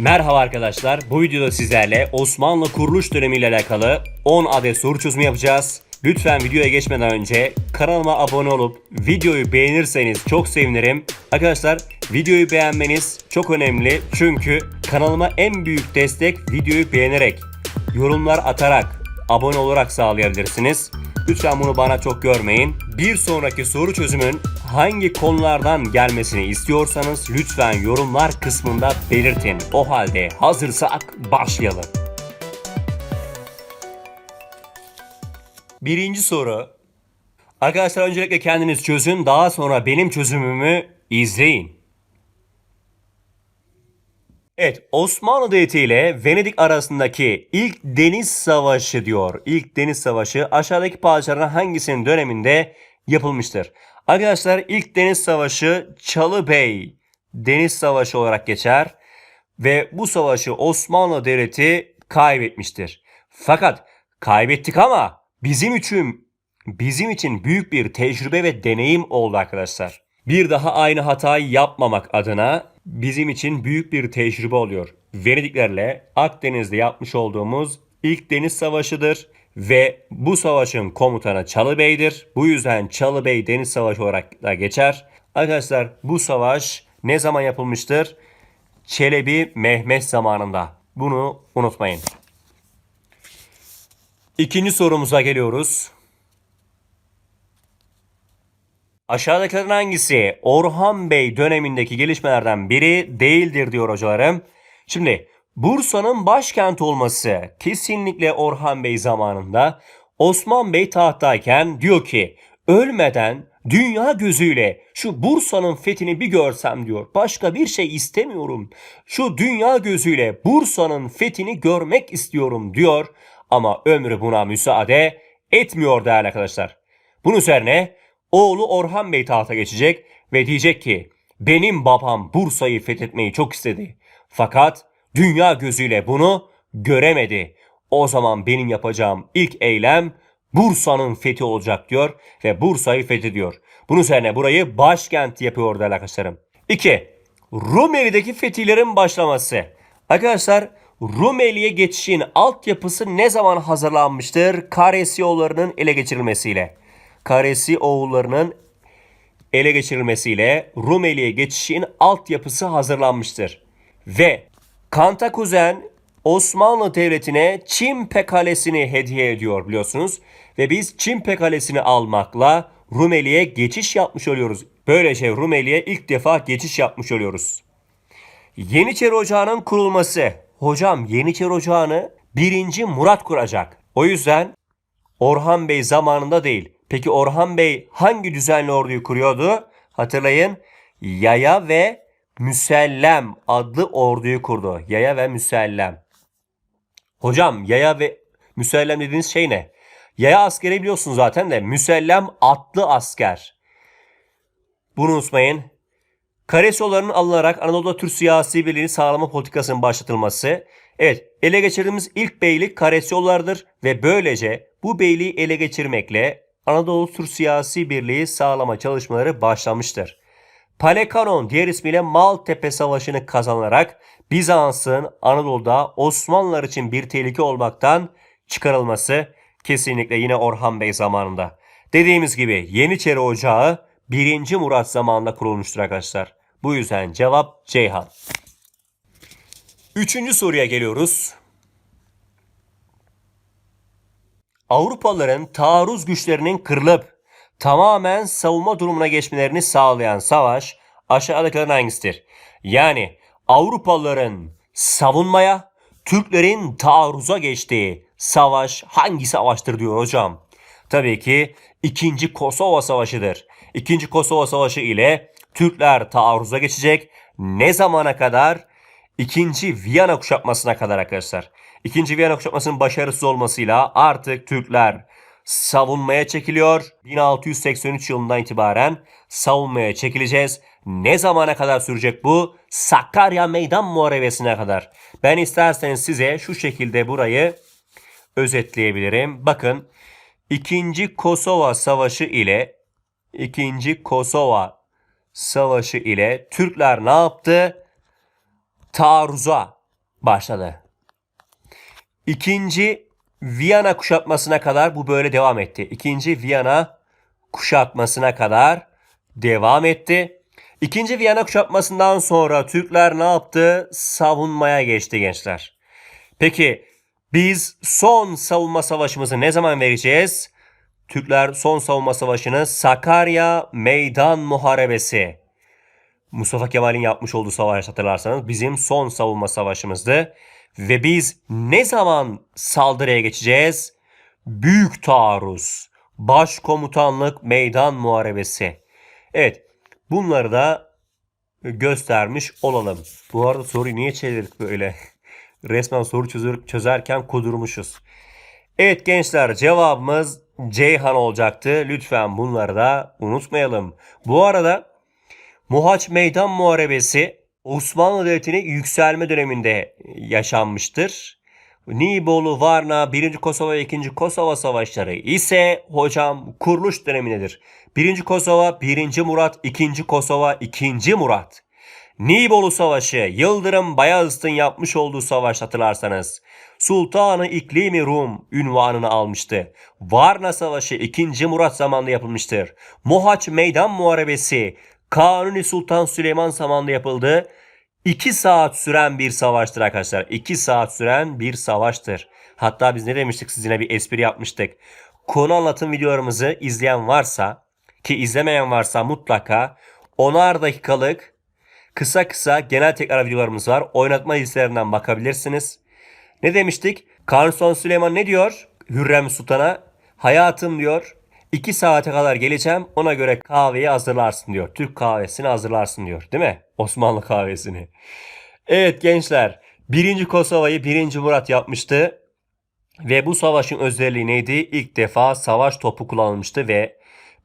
Merhaba arkadaşlar. Bu videoda sizlerle Osmanlı kuruluş dönemiyle alakalı 10 adet soru çözümü yapacağız. Lütfen videoya geçmeden önce kanalıma abone olup videoyu beğenirseniz çok sevinirim. Arkadaşlar videoyu beğenmeniz çok önemli çünkü kanalıma en büyük destek videoyu beğenerek, yorumlar atarak, abone olarak sağlayabilirsiniz. Lütfen bunu bana çok görmeyin. Bir sonraki soru çözümün hangi konulardan gelmesini istiyorsanız lütfen yorumlar kısmında belirtin. O halde hazırsak başlayalım. Birinci soru. Arkadaşlar öncelikle kendiniz çözün daha sonra benim çözümümü izleyin. Evet, Osmanlı Devleti ile Venedik arasındaki ilk deniz savaşı diyor. İlk deniz savaşı aşağıdaki padişahların hangisinin döneminde yapılmıştır? Arkadaşlar ilk deniz savaşı Çalıbey Deniz Savaşı olarak geçer ve bu savaşı Osmanlı Devleti kaybetmiştir. Fakat kaybettik ama bizim için bizim için büyük bir tecrübe ve deneyim oldu arkadaşlar. Bir daha aynı hatayı yapmamak adına bizim için büyük bir tecrübe oluyor. Venediklerle Akdeniz'de yapmış olduğumuz ilk deniz savaşıdır ve bu savaşın komutanı Çalıbey'dir. Bu yüzden Çalıbey Deniz Savaşı olarak da geçer. Arkadaşlar bu savaş ne zaman yapılmıştır? Çelebi Mehmet zamanında. Bunu unutmayın. İkinci sorumuza geliyoruz. Aşağıdakilerin hangisi Orhan Bey dönemindeki gelişmelerden biri değildir diyor hocalarım. Şimdi Bursa'nın başkent olması kesinlikle Orhan Bey zamanında Osman Bey tahttayken diyor ki ölmeden dünya gözüyle şu Bursa'nın fethini bir görsem diyor. Başka bir şey istemiyorum. Şu dünya gözüyle Bursa'nın fethini görmek istiyorum diyor. Ama ömrü buna müsaade etmiyor değerli arkadaşlar. Bunun üzerine oğlu Orhan Bey tahta geçecek ve diyecek ki benim babam Bursa'yı fethetmeyi çok istedi. Fakat dünya gözüyle bunu göremedi. O zaman benim yapacağım ilk eylem Bursa'nın fethi olacak diyor ve Bursa'yı fethediyor. Bunun üzerine burayı başkent yapıyor değerli arkadaşlarım. 2. Rumeli'deki fetihlerin başlaması. Arkadaşlar Rumeli'ye geçişin altyapısı ne zaman hazırlanmıştır? Karesi yollarının ele geçirilmesiyle. Karesi oğullarının ele geçirilmesiyle Rumeli'ye geçişin altyapısı hazırlanmıştır. Ve Kantakuzen Osmanlı Devleti'ne Çimpe Kalesi'ni hediye ediyor biliyorsunuz. Ve biz Çimpe Kalesi'ni almakla Rumeli'ye geçiş yapmış oluyoruz. Böylece Rumeli'ye ilk defa geçiş yapmış oluyoruz. Yeniçeri Ocağı'nın kurulması. Hocam Yeniçeri Ocağı'nı 1. Murat kuracak. O yüzden Orhan Bey zamanında değil. Peki Orhan Bey hangi düzenli orduyu kuruyordu? Hatırlayın. Yaya ve Müsellem adlı orduyu kurdu. Yaya ve Müsellem. Hocam yaya ve Müsellem dediğiniz şey ne? Yaya askeri biliyorsun zaten de Müsellem atlı asker. Bunu unutmayın. Karesoların alınarak Anadolu'da Türk siyasi birliğini sağlama politikasının başlatılması. Evet ele geçirdiğimiz ilk beylik Karesyollardır ve böylece bu beyliği ele geçirmekle Anadolu Türk siyasi birliği sağlama çalışmaları başlamıştır. Palekanon diğer ismiyle Maltepe Savaşı'nı kazanarak Bizans'ın Anadolu'da Osmanlılar için bir tehlike olmaktan çıkarılması kesinlikle yine Orhan Bey zamanında. Dediğimiz gibi Yeniçeri Ocağı 1. Murat zamanında kurulmuştur arkadaşlar. Bu yüzden cevap Ceyhan. Üçüncü soruya geliyoruz. Avrupalıların taarruz güçlerinin kırılıp tamamen savunma durumuna geçmelerini sağlayan savaş aşağıdakilerin hangisidir? Yani Avrupalıların savunmaya, Türklerin taarruza geçtiği savaş hangi savaştır diyor hocam. Tabii ki 2. Kosova Savaşı'dır. 2. Kosova Savaşı ile Türkler taarruza geçecek. Ne zamana kadar? 2. Viyana kuşatmasına kadar arkadaşlar. 2. Viyana kuşatmasının başarısız olmasıyla artık Türkler savunmaya çekiliyor. 1683 yılından itibaren savunmaya çekileceğiz. Ne zamana kadar sürecek bu? Sakarya Meydan Muharebesi'ne kadar. Ben isterseniz size şu şekilde burayı özetleyebilirim. Bakın 2. Kosova Savaşı ile 2. Kosova Savaşı ile Türkler ne yaptı? Taarruza başladı. İkinci Viyana kuşatmasına kadar bu böyle devam etti. İkinci Viyana kuşatmasına kadar devam etti. İkinci Viyana kuşatmasından sonra Türkler ne yaptı? Savunmaya geçti gençler. Peki biz son savunma savaşımızı ne zaman vereceğiz? Türkler son savunma savaşını Sakarya Meydan Muharebesi. Mustafa Kemal'in yapmış olduğu savaş hatırlarsanız bizim son savunma savaşımızdı. Ve biz ne zaman saldırıya geçeceğiz? Büyük taarruz, başkomutanlık meydan muharebesi. Evet bunları da göstermiş olalım. Bu arada soruyu niye çevirdik böyle? Resmen soru çözer, çözerken kudurmuşuz. Evet gençler cevabımız Ceyhan olacaktı. Lütfen bunları da unutmayalım. Bu arada Muhaç Meydan Muharebesi Osmanlı Devleti'nin yükselme döneminde yaşanmıştır. Nibolu, Varna, 1. Kosova ve 2. Kosova savaşları ise hocam kuruluş dönemindedir. 1. Kosova 1. Murat, 2. Kosova 2. Murat. Nibolu Savaşı, Yıldırım Bayezid'in yapmış olduğu savaş hatırlarsanız. Sultanı İklimi Rum ünvanını almıştı. Varna Savaşı 2. Murat zamanında yapılmıştır. Mohaç Meydan Muharebesi Kanuni Sultan Süleyman zamanında yapıldı. 2 saat süren bir savaştır arkadaşlar. 2 saat süren bir savaştır. Hatta biz ne demiştik sizinle bir espri yapmıştık. Konu anlatım videolarımızı izleyen varsa ki izlemeyen varsa mutlaka onar dakikalık kısa kısa genel tekrar videolarımız var. Oynatma listelerinden bakabilirsiniz. Ne demiştik? Kanuni Sultan Süleyman ne diyor? Hürrem Sultan'a hayatım diyor 2 saate kadar geleceğim ona göre kahveyi hazırlarsın diyor. Türk kahvesini hazırlarsın diyor değil mi? Osmanlı kahvesini. Evet gençler 1. Kosova'yı 1. Murat yapmıştı. Ve bu savaşın özelliği neydi? İlk defa savaş topu kullanılmıştı ve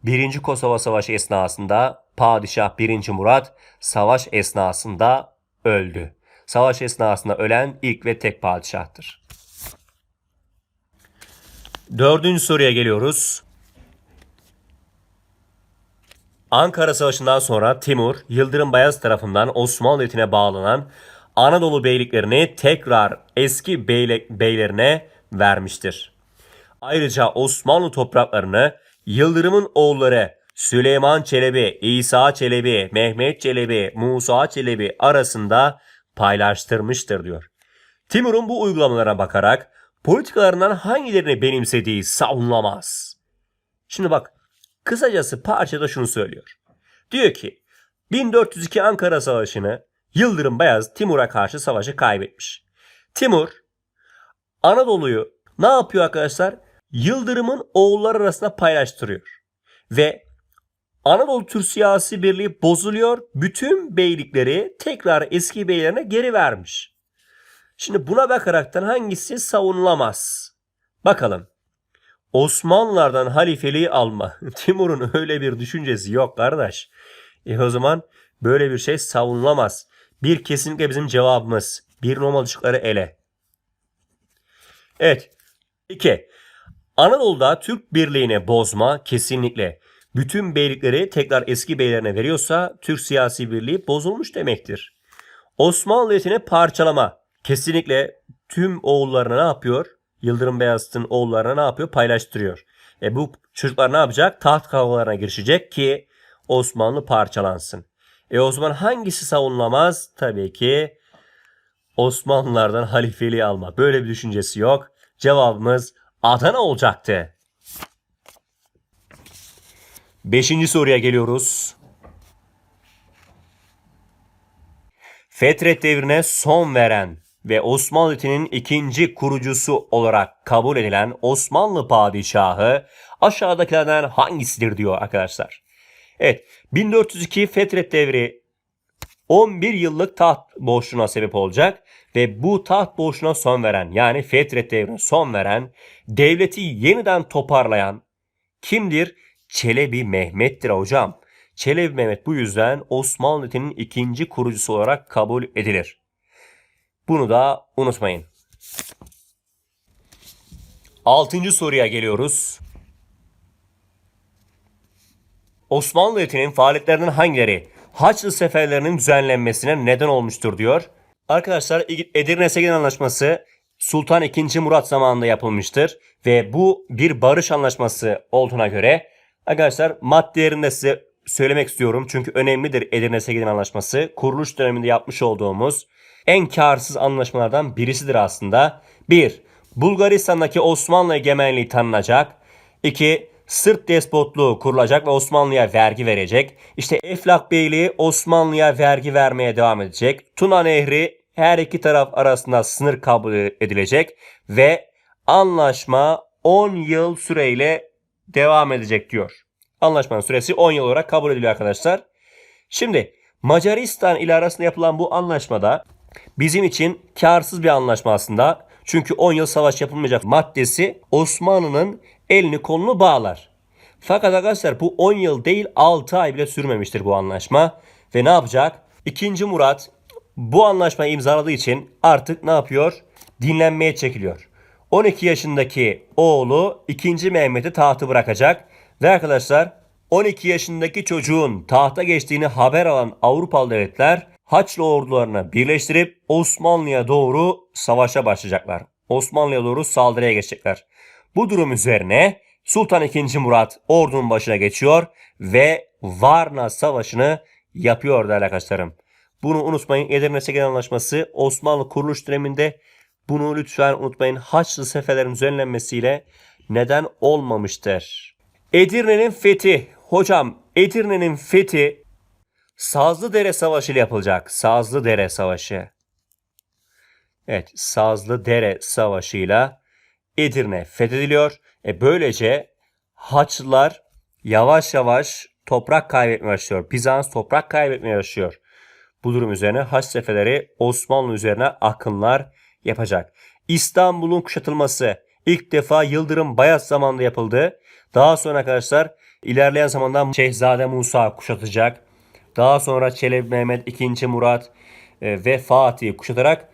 1. Kosova Savaşı esnasında Padişah 1. Murat savaş esnasında öldü. Savaş esnasında ölen ilk ve tek padişahtır. Dördüncü soruya geliyoruz. Ankara Savaşı'ndan sonra Timur, Yıldırım Bayezid tarafından Osmanlı Devleti'ne bağlanan Anadolu beyliklerini tekrar eski beyle, beylerine vermiştir. Ayrıca Osmanlı topraklarını Yıldırım'ın oğulları Süleyman Çelebi, İsa Çelebi, Mehmet Çelebi, Musa Çelebi arasında paylaştırmıştır diyor. Timur'un bu uygulamalara bakarak politikalarından hangilerini benimsediği savunulamaz. Şimdi bak kısacası parçada şunu söylüyor. Diyor ki 1402 Ankara Savaşı'nı Yıldırım Bayezid Timur'a karşı savaşı kaybetmiş. Timur Anadolu'yu ne yapıyor arkadaşlar? Yıldırım'ın oğulları arasında paylaştırıyor. Ve Anadolu Türk siyasi birliği bozuluyor. Bütün beylikleri tekrar eski beylerine geri vermiş. Şimdi buna bakaraktan hangisi savunulamaz? Bakalım. Osmanlılardan halifeliği alma. Timur'un öyle bir düşüncesi yok kardeş. E o zaman böyle bir şey savunulamaz. Bir kesinlikle bizim cevabımız. Bir normalcıkları ele. Evet. İki. Anadolu'da Türk birliğini bozma kesinlikle. Bütün beylikleri tekrar eski beylerine veriyorsa Türk siyasi birliği bozulmuş demektir. Osmanlı Devleti'ni parçalama. Kesinlikle tüm oğullarına ne yapıyor? Yıldırım Beyazıt'ın oğullarına ne yapıyor? Paylaştırıyor. E bu çocuklar ne yapacak? Taht kavgalarına girişecek ki Osmanlı parçalansın. E o zaman hangisi savunulamaz? Tabii ki Osmanlılardan halifeliği alma. Böyle bir düşüncesi yok. Cevabımız Adana olacaktı. Beşinci soruya geliyoruz. Fetret devrine son veren ve Osmanlı Devleti'nin ikinci kurucusu olarak kabul edilen Osmanlı padişahı aşağıdakilerden hangisidir diyor arkadaşlar. Evet 1402 Fetret devri 11 yıllık taht boşluğuna sebep olacak ve bu taht boşluğuna son veren yani Fetret devrine son veren devleti yeniden toparlayan kimdir? Çelebi Mehmet'tir hocam. Çelebi Mehmet bu yüzden Osmanlı Devleti'nin ikinci kurucusu olarak kabul edilir. Bunu da unutmayın. Altıncı soruya geliyoruz. Osmanlı Devleti'nin faaliyetlerinden hangileri Haçlı seferlerinin düzenlenmesine neden olmuştur diyor. Arkadaşlar Edirne Segin Anlaşması Sultan II. Murat zamanında yapılmıştır. Ve bu bir barış anlaşması olduğuna göre arkadaşlar maddelerinde size söylemek istiyorum. Çünkü önemlidir Edirne Segin Anlaşması. Kuruluş döneminde yapmış olduğumuz en karsız anlaşmalardan birisidir aslında. 1. Bulgaristan'daki Osmanlı egemenliği tanınacak. 2. Sırp despotluğu kurulacak ve Osmanlı'ya vergi verecek. İşte Eflak Beyliği Osmanlı'ya vergi vermeye devam edecek. Tuna Nehri her iki taraf arasında sınır kabul edilecek ve anlaşma 10 yıl süreyle devam edecek diyor. Anlaşmanın süresi 10 yıl olarak kabul ediliyor arkadaşlar. Şimdi Macaristan ile arasında yapılan bu anlaşmada bizim için karsız bir anlaşma aslında. Çünkü 10 yıl savaş yapılmayacak maddesi Osmanlı'nın elini kolunu bağlar. Fakat arkadaşlar bu 10 yıl değil 6 ay bile sürmemiştir bu anlaşma. Ve ne yapacak? 2. Murat bu anlaşmayı imzaladığı için artık ne yapıyor? Dinlenmeye çekiliyor. 12 yaşındaki oğlu 2. Mehmet'i tahtı bırakacak. Ve arkadaşlar 12 yaşındaki çocuğun tahta geçtiğini haber alan Avrupalı devletler Haçlı ordularını birleştirip Osmanlı'ya doğru savaşa başlayacaklar. Osmanlı'ya doğru saldırıya geçecekler. Bu durum üzerine Sultan II. Murat ordunun başına geçiyor ve Varna Savaşı'nı yapıyor değerli arkadaşlarım. Bunu unutmayın. Edirne Segen Anlaşması Osmanlı kuruluş döneminde bunu lütfen unutmayın. Haçlı seferlerin düzenlenmesiyle neden olmamıştır. Edirne'nin fethi. Hocam Edirne'nin fethi Sazlıdere Savaşı ile yapılacak. Sazlıdere Savaşı. Evet, Sazlıdere Savaşı ile Edirne fethediliyor. E böylece Haçlılar yavaş yavaş toprak kaybetmeye başlıyor. Bizans toprak kaybetmeye başlıyor. Bu durum üzerine Haç seferleri Osmanlı üzerine akınlar yapacak. İstanbul'un kuşatılması ilk defa Yıldırım Bayat zamanında yapıldı. Daha sonra arkadaşlar ilerleyen zamanda Şehzade Musa kuşatacak. Daha sonra Çelebi Mehmet II. Murat e, ve Fatih kuşatarak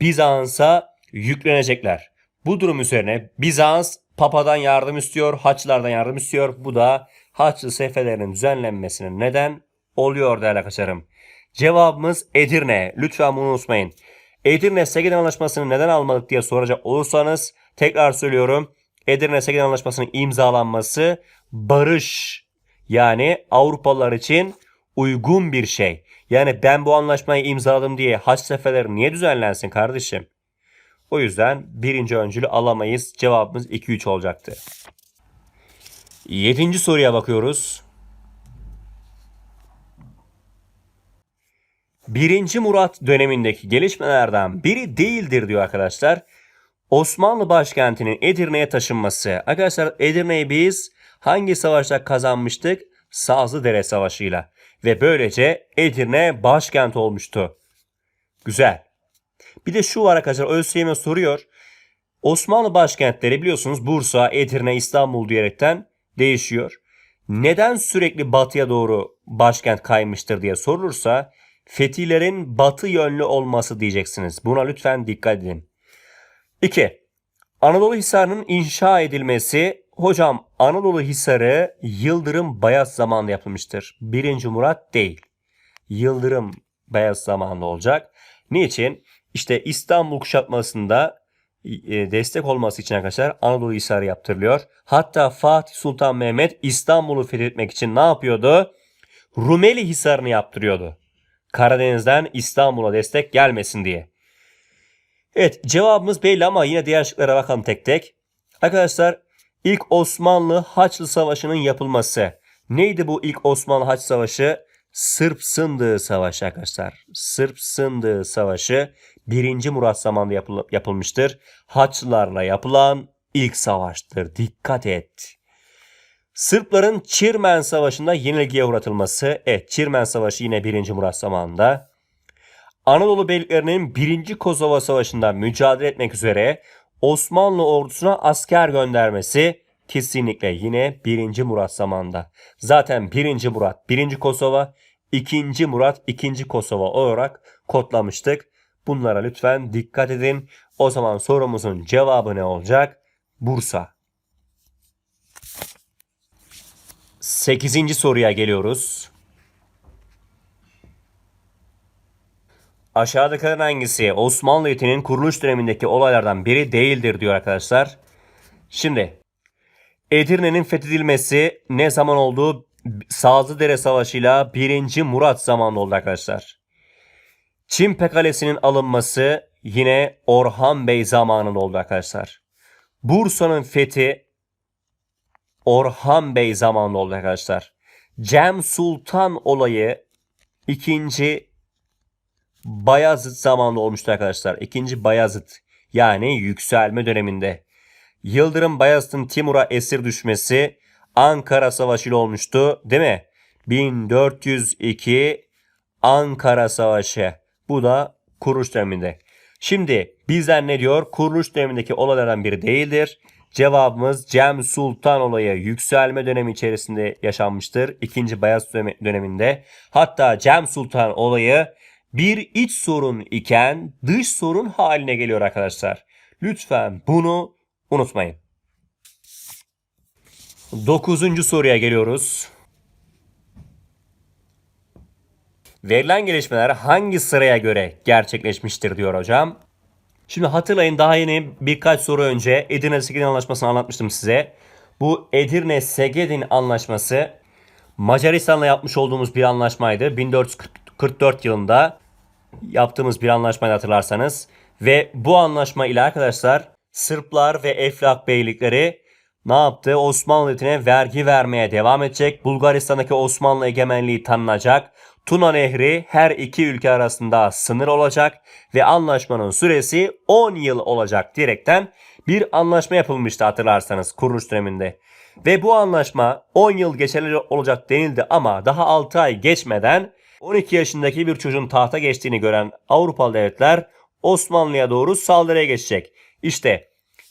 Bizans'a yüklenecekler. Bu durum üzerine Bizans Papa'dan yardım istiyor, Haçlılardan yardım istiyor. Bu da Haçlı seferlerinin düzenlenmesine neden oluyor değerli arkadaşlarım. Cevabımız Edirne. Lütfen bunu unutmayın. Edirne Segeden Anlaşması'nı neden almadık diye soracak olursanız tekrar söylüyorum. Edirne Segeden Anlaşması'nın imzalanması barış yani Avrupalılar için uygun bir şey. Yani ben bu anlaşmayı imzaladım diye haç seferleri niye düzenlensin kardeşim? O yüzden birinci öncülü alamayız. Cevabımız 2-3 olacaktı. Yedinci soruya bakıyoruz. Birinci Murat dönemindeki gelişmelerden biri değildir diyor arkadaşlar. Osmanlı başkentinin Edirne'ye taşınması. Arkadaşlar Edirne'yi biz hangi savaşta kazanmıştık? Sazlıdere Savaşı'yla. Ve böylece Edirne başkent olmuştu. Güzel. Bir de şu var arkadaşlar ÖSYM soruyor. Osmanlı başkentleri biliyorsunuz Bursa, Edirne, İstanbul diyerekten değişiyor. Neden sürekli batıya doğru başkent kaymıştır diye sorulursa fetihlerin batı yönlü olması diyeceksiniz. Buna lütfen dikkat edin. 2. Anadolu Hisarı'nın inşa edilmesi hocam Anadolu Hisarı Yıldırım Bayaz zamanında yapılmıştır. 1. Murat değil. Yıldırım Bayaz zamanında olacak. Niçin? İşte İstanbul kuşatmasında e, destek olması için arkadaşlar Anadolu Hisarı yaptırılıyor. Hatta Fatih Sultan Mehmet İstanbul'u fethetmek için ne yapıyordu? Rumeli Hisarı'nı yaptırıyordu. Karadeniz'den İstanbul'a destek gelmesin diye. Evet cevabımız belli ama yine diğer şıklara bakalım tek tek. Arkadaşlar ilk Osmanlı Haçlı Savaşı'nın yapılması. Neydi bu ilk Osmanlı Haç Savaşı? Sırp Sındığı Savaşı arkadaşlar. Sırp Sındığı Savaşı 1. Murat zamanında yapıl yapılmıştır. Haçlılarla yapılan ilk savaştır. Dikkat et. Sırpların Çirmen Savaşı'nda yenilgiye uğratılması. Evet Çirmen Savaşı yine 1. Murat zamanında. Anadolu beyliklerinin 1. Kosova Savaşı'nda mücadele etmek üzere Osmanlı ordusuna asker göndermesi kesinlikle yine 1. Murat zamanında. Zaten 1. Murat 1. Kosova, 2. Murat 2. Kosova olarak kodlamıştık. Bunlara lütfen dikkat edin. O zaman sorumuzun cevabı ne olacak? Bursa. 8. soruya geliyoruz. Aşağıdakilerin hangisi Osmanlı Devleti'nin kuruluş dönemindeki olaylardan biri değildir diyor arkadaşlar. Şimdi Edirne'nin fethedilmesi ne zaman oldu? Sazlıdere Savaşı'yla 1. Murat zamanında oldu arkadaşlar. Çimpe Kalesi'nin alınması yine Orhan Bey zamanında oldu arkadaşlar. Bursa'nın fethi Orhan Bey zamanında oldu arkadaşlar. Cem Sultan olayı ikinci Bayazıt zamanında olmuştu arkadaşlar. İkinci Bayazıt yani yükselme döneminde. Yıldırım Bayezid'in Timur'a esir düşmesi Ankara Savaşı ile olmuştu değil mi? 1402 Ankara Savaşı. Bu da kuruluş döneminde. Şimdi bizden ne diyor? Kuruluş dönemindeki olaylardan biri değildir. Cevabımız Cem Sultan olayı yükselme dönemi içerisinde yaşanmıştır. İkinci Bayezid döneminde. Hatta Cem Sultan olayı bir iç sorun iken dış sorun haline geliyor arkadaşlar. Lütfen bunu unutmayın. Dokuzuncu soruya geliyoruz. Verilen gelişmeler hangi sıraya göre gerçekleşmiştir diyor hocam. Şimdi hatırlayın daha yeni birkaç soru önce Edirne Segedin Anlaşması'nı anlatmıştım size. Bu Edirne Segedin Anlaşması Macaristan'la yapmış olduğumuz bir anlaşmaydı. 1444 yılında yaptığımız bir anlaşmayı hatırlarsanız. Ve bu anlaşma ile arkadaşlar Sırplar ve Eflak beylikleri ne yaptı? Osmanlı Devleti'ne vergi vermeye devam edecek. Bulgaristan'daki Osmanlı egemenliği tanınacak. Tuna Nehri her iki ülke arasında sınır olacak ve anlaşmanın süresi 10 yıl olacak diyerekten bir anlaşma yapılmıştı hatırlarsanız kuruluş döneminde. Ve bu anlaşma 10 yıl geçerli olacak denildi ama daha 6 ay geçmeden 12 yaşındaki bir çocuğun tahta geçtiğini gören Avrupalı devletler Osmanlı'ya doğru saldırıya geçecek. İşte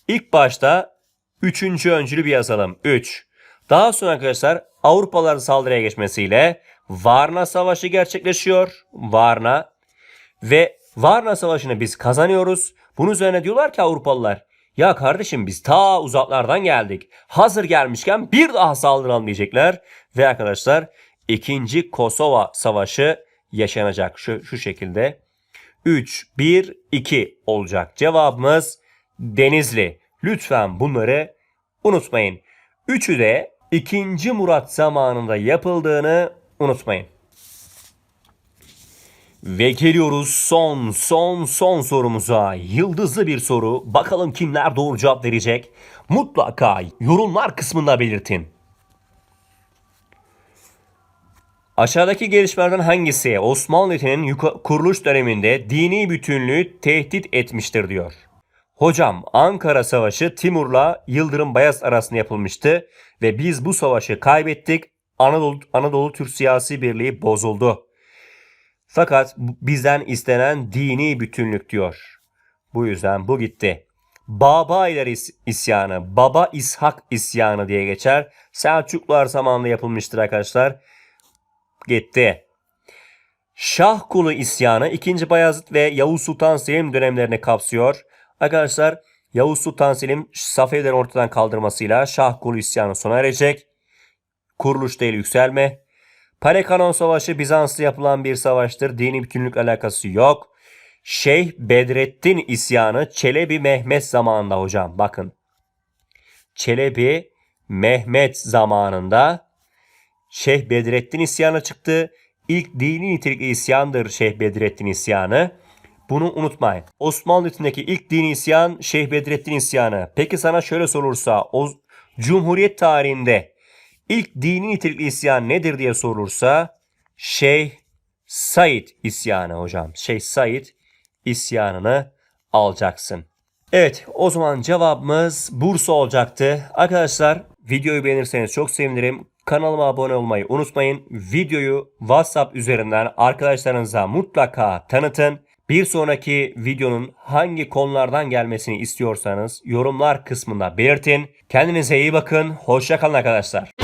ilk başta 3. öncülü bir yazalım. 3. Daha sonra arkadaşlar Avrupalıların saldırıya geçmesiyle Varna Savaşı gerçekleşiyor. Varna ve Varna Savaşı'nı biz kazanıyoruz. Bunun üzerine diyorlar ki Avrupalılar ya kardeşim biz ta uzaklardan geldik. Hazır gelmişken bir daha saldıralım diyecekler. Ve arkadaşlar ikinci Kosova Savaşı yaşanacak şu, şu şekilde. 3, 1, 2 olacak. Cevabımız Denizli. Lütfen bunları unutmayın. Üçü de 2. Murat zamanında yapıldığını unutmayın. Ve geliyoruz son son son sorumuza. Yıldızlı bir soru. Bakalım kimler doğru cevap verecek? Mutlaka yorumlar kısmında belirtin. Aşağıdaki gelişmelerden hangisi Osmanlı Devleti'nin kuruluş döneminde dini bütünlüğü tehdit etmiştir diyor. Hocam Ankara Savaşı Timur'la Yıldırım Bayezid arasında yapılmıştı ve biz bu savaşı kaybettik. Anadolu, Anadolu Türk siyasi birliği bozuldu. Fakat bizden istenen dini bütünlük diyor. Bu yüzden bu gitti. Babailer is- isyanı, Baba İshak isyanı diye geçer. Selçuklular zamanında yapılmıştır arkadaşlar. Gitti. Şahkulu isyanı 2. Bayezid ve Yavuz Sultan Selim dönemlerini kapsıyor. Arkadaşlar Yavuz Sultan Selim Safevilerin ortadan kaldırmasıyla Şahkulu isyanı sona erecek. Kuruluş değil yükselme. Parekanon Savaşı Bizans'ta yapılan bir savaştır. Dini bütünlük alakası yok. Şeyh Bedrettin isyanı Çelebi Mehmet zamanında hocam. Bakın. Çelebi Mehmet zamanında Şeyh Bedrettin isyanı çıktı. İlk dini nitelikli isyandır Şeyh Bedrettin isyanı. Bunu unutmayın. Osmanlı Devleti'ndeki ilk dini isyan Şeyh Bedrettin isyanı. Peki sana şöyle sorulursa o Cumhuriyet tarihinde ilk dini nitelikli isyan nedir diye sorulursa Şeyh Said isyanı hocam. Şeyh Said isyanını alacaksın. Evet o zaman cevabımız Bursa olacaktı. Arkadaşlar videoyu beğenirseniz çok sevinirim. Kanalıma abone olmayı unutmayın. Videoyu WhatsApp üzerinden arkadaşlarınıza mutlaka tanıtın. Bir sonraki videonun hangi konulardan gelmesini istiyorsanız yorumlar kısmında belirtin. Kendinize iyi bakın. Hoşçakalın arkadaşlar.